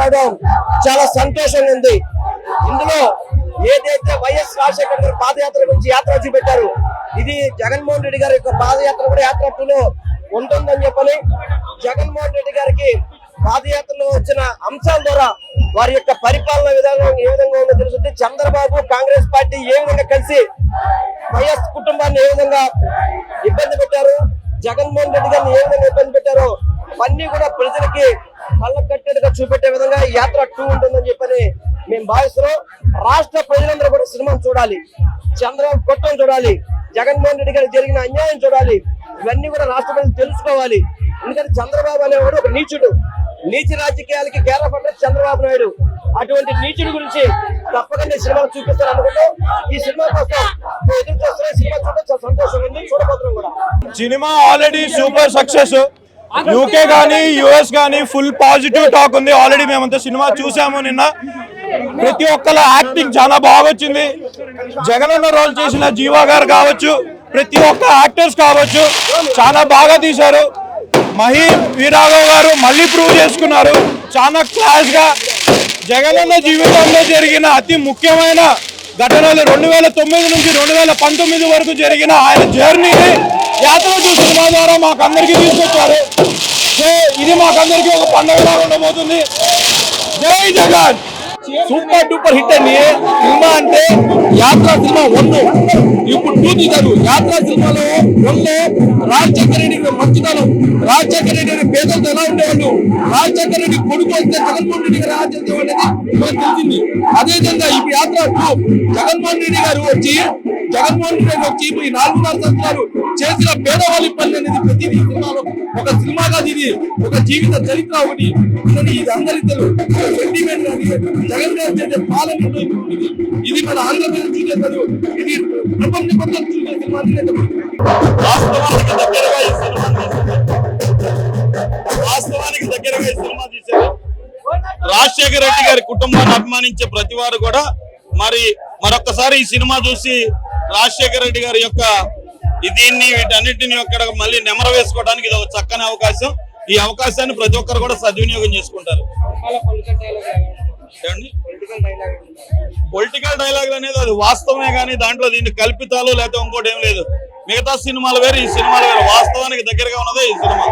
రావడం చాలా సంతోషంగా ఉంది. ఇందులో ఏదైతే వైఎస్ రాజశేఖర గారు పాదయాత్ర గురించి యాత్ర చూపెట్టారు ఇది జగన్మోహన్ రెడ్డి గారి యొక్క పాదయాత్ర కూడా యాత్ర ఉంటుందని చెప్పని జగన్మోహన్ రెడ్డి గారికి పాదయాత్రలో వచ్చిన అంశాల ద్వారా వారి యొక్క పరిపాలన విధానం ఏ విధంగా ఉందో తెలుస్తుంది చంద్రబాబు కాంగ్రెస్ పార్టీ ఏ విధంగా కలిసి వైఎస్ కుటుంబాన్ని ఏ విధంగా ఇబ్బంది పెట్టారు జగన్మోహన్ రెడ్డి గారిని ఏ విధంగా ఇబ్బంది పెట్టారో అన్ని కూడా ప్రజలకి కళ్ళకట్టేట్టుగా చూపెట్టే విధంగా యాత్ర టూ ఉంటుందని చెప్పని మేము భావిస్తున్నాం. రాష్ట్ర ప్రజలందరూ కూడా సినిమాను చూడాలి చంద్రబాబు కొట్టం చూడాలి జగన్మోహన్ రెడ్డి గారికి జరిగిన అన్యాయం చూడాలి ఇవన్నీ కూడా రాష్ట్ర ప్రజలు తెలుసుకోవాలి. ఎందుకంటే చంద్రబాబు అనేవాడు ఒక నీచుడు. నీచి రాజకీయాలకి కేరళ చంద్రబాబు నాయుడు. అటువంటి నీచుడి గురించి తప్పకుండా ఈ సినిమా చూపిస్తారు అనుకుంటూ ఈ సినిమా కోసం ఎదురు చూస్తున్న సినిమా చూడడం చాలా సంతోషంగా ఉంది. చూడబోతున్నాం కూడా. Cinema already super success UK కానీ యుఎస్ కానీ ఫుల్ పాజిటివ్ టాక్ ఉంది. ఆల్రెడీ మేమంతా సినిమా చూసాము నిన్న. ప్రతి ఒక్కళ్ళ యాక్టింగ్ చాలా బాగా వచ్చింది జగనన్న రోల్ చేసిన జీవా గారు కావచ్చు ప్రతి ఒక్క యాక్టర్స్ కావచ్చు చాలా బాగా తీశారు. మహి వీరాఘవ్ గారు మళ్ళీ ప్రూవ్ చేసుకున్నారు. చాలా క్లాస్గా జగనన్న జీవితంలో జరిగిన అతి ముఖ్యమైన ఘటనలు రెండు వేల తొమ్మిది నుంచి రెండు వేల పంతొమ్మిది వరకు జరిగిన ఆయన జర్నీని యాత్ర చూసిన సినిమా ద్వారా మాకందరికీ తీసుకొచ్చారు. ఇది మాకందరికీ ఒక పండుగలా ఉండబోతుంది. జై జగన్! సూపర్ డూపర్ హిట్ అండి. సినిమా అంటే యాత్ర సినిమా వన్ ఇప్పుడు టూ తీశారు యాత్ర సినిమాలో వన్ రాజశేఖర రెడ్డి మంచితనం రాజశేఖర రెడ్డి పేదలతో ఎలా ఉండేవాళ్ళు? రాజశేఖర రెడ్డి కొడుకు వస్తే జగన్మోహన్ రెడ్డి గారు ఆచరించేవాడు అనేది మనకు తెలిసింది. అదేవిధంగా ఇప్పుడు యాత్ర టూ జగన్మోహన్ రెడ్డి గారు వచ్చి జగన్మోహన్ రెడ్డి గారు వచ్చి ఈ నాలుగున్నర సంవత్సరాలు చేసిన పేదవాళ్ళ పని అనేది ప్రతి సినిమాలో ఒక సినిమాగా ఇది ఒక జీవిత చరిత్ర ఒకటి. ఇది అందరి తెలుసు సెంటిమెంట్ జగన్ గారు చేసే పాలన ఇది. మన ఆంధ్రప్రదేశ్ చూసే చదువు. ఇది ప్రపంచ మొత్తం చూసే సినిమా వాస్తవానికి దగ్గరగా ఈ సినిమా వాస్తవానికి దగ్గరగా ఈ సినిమా తీశారు. రాజశేఖర రెడ్డి గారి కుటుంబాన్ని అభిమానించే ప్రతి వారు కూడా మరి మరొకసారి ఈ సినిమా చూసి రాజశేఖర రెడ్డి గారి యొక్క దీన్ని వీటన్నిటిని అక్కడ మళ్ళీ నెమర వేసుకోవడానికి ఇది ఒక చక్కని అవకాశం. ఈ అవకాశాన్ని ప్రతి ఒక్కరు కూడా సద్వినియోగం చేసుకుంటారు. పొలిటికల్ డైలాగ్ అనేది అది వాస్తవమే కానీ దాంట్లో దీన్ని కల్పితాలు లేకపోతే ఇంకోటి ఏం లేదు. మిగతా సినిమాలు వేరు ఈ సినిమాలు వేరు. వాస్తవానికి దగ్గరగా ఉన్నదే ఈ సినిమా.